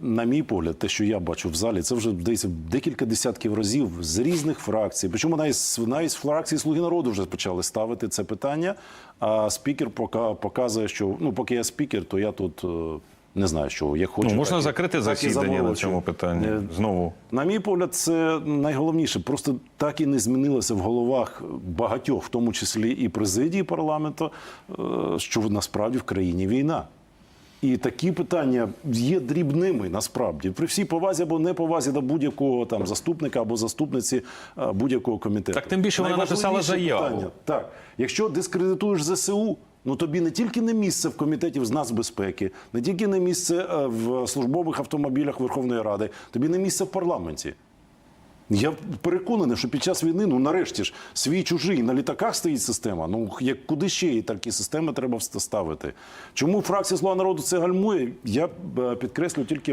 На мій погляд, те, що я бачу в залі, це вже десь декілька десятків разів з різних фракцій. Причому навіть навіть фракції Слуги народу вже почали ставити це питання. А спікер пока показує, що ну, поки я спікер, то я тут е, не знаю, що я хочу. Ну, можна так закрити так засідання на цьому питанні Е, знову. на мій погляд, це найголовніше. Просто так і не змінилося в головах багатьох, в тому числі і президії парламенту, е, що насправді в країні війна. І такі питання є дрібними насправді при всій повазі або неповазі до будь-якого там заступника або заступниці е, будь-якого комітету. Так тим більше вона написала заяву. питання, так, якщо дискредитуєш ЗСУ, ну тобі не тільки не місце в комітеті з нацбезпеки, не тільки не місце е, в службових автомобілях Верховної Ради, тобі не місце в парламенті. Я переконаний, що під час війни, ну нарешті ж, свій чужий на літаках стоїть система. Ну як куди ще і такі системи треба ставити? Чому фракція Слуга народу це гальмує? Я е, підкреслю тільки.